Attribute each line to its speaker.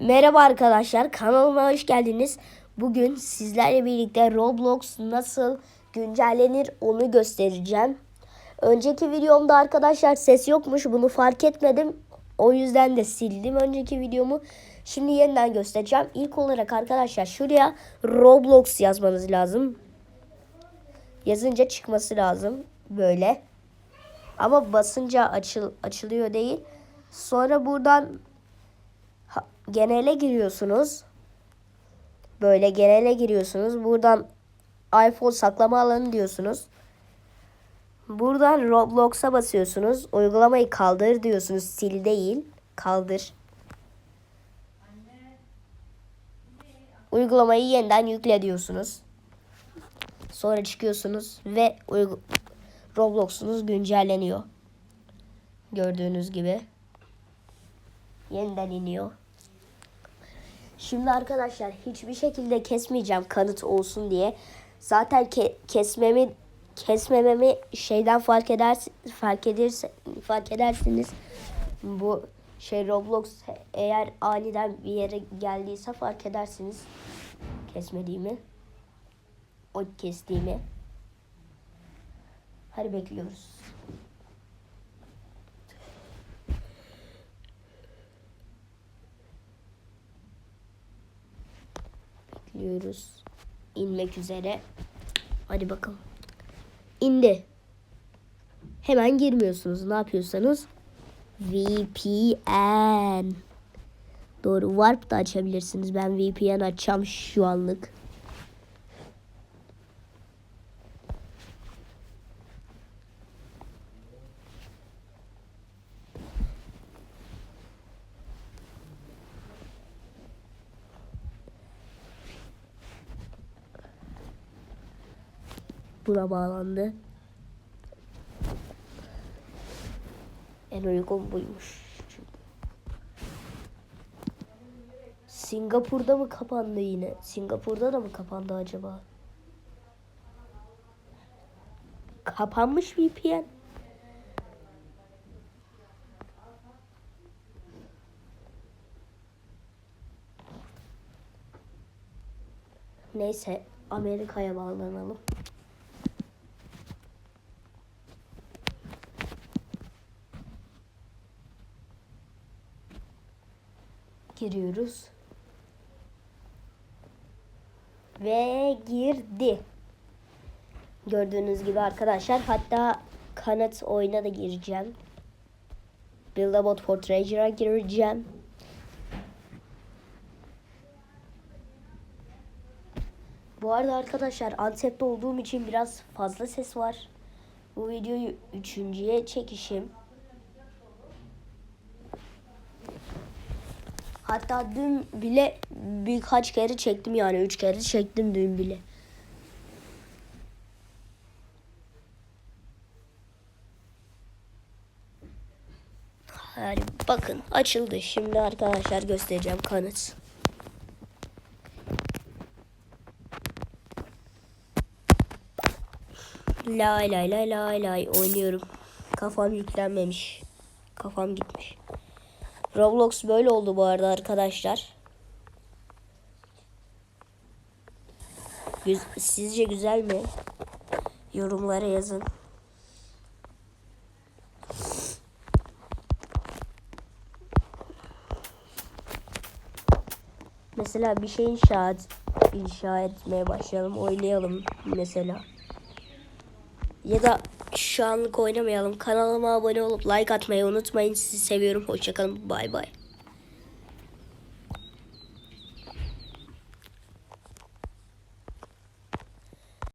Speaker 1: Merhaba arkadaşlar kanalıma hoş geldiniz. Bugün sizlerle birlikte Roblox nasıl güncellenir onu göstereceğim. Önceki videomda arkadaşlar ses yokmuş bunu fark etmedim. O yüzden de sildim önceki videomu. Şimdi yeniden göstereceğim. İlk olarak arkadaşlar şuraya Roblox yazmanız lazım. Yazınca çıkması lazım. Böyle. Ama basınca açıl açılıyor değil. Sonra buradan genele giriyorsunuz. Böyle genele giriyorsunuz. Buradan iPhone saklama alanı diyorsunuz. Buradan Roblox'a basıyorsunuz. Uygulamayı kaldır diyorsunuz. Sil değil. Kaldır. Uygulamayı yeniden yükle diyorsunuz. Sonra çıkıyorsunuz ve Roblox'unuz güncelleniyor. Gördüğünüz gibi. Yeniden iniyor. Şimdi arkadaşlar hiçbir şekilde kesmeyeceğim kanıt olsun diye. Zaten ke- kesmemi kesmememi şeyden fark eder fark ederse fark edersiniz. Bu şey Roblox eğer aniden bir yere geldiyse fark edersiniz kesmediğimi. O kestiğimi. Hadi bekliyoruz. Bekliyoruz. İnmek üzere. Hadi bakalım. İndi. Hemen girmiyorsunuz. Ne yapıyorsanız VPN. Doğru. Warp da açabilirsiniz. Ben VPN açacağım şu anlık. Buna bağlandı. En uygun buymuş. Singapur'da mı kapandı yine? Singapur'da da mı kapandı acaba? Kapanmış VPN. Neyse Amerika'ya bağlanalım. Giriyoruz. Ve girdi. Gördüğünüz gibi arkadaşlar hatta kanıt oyuna da gireceğim. Build a for treasure'a gireceğim. Bu arada arkadaşlar Antep'te olduğum için biraz fazla ses var. Bu videoyu üçüncüye çekişim. Hatta dün bile birkaç kere çektim yani üç kere çektim dün bile. Yani bakın açıldı. Şimdi arkadaşlar göstereceğim kanıt. Lay lay lay lay lay oynuyorum. Kafam yüklenmemiş. Kafam gitmiş. Roblox böyle oldu bu arada arkadaşlar. Sizce güzel mi? Yorumlara yazın. Mesela bir şey inşa, inşa etmeye başlayalım, oynayalım mesela. Ya da şu anlık oynamayalım. Kanalıma abone olup like atmayı unutmayın. Sizi seviyorum. Hoşçakalın. Bay bay.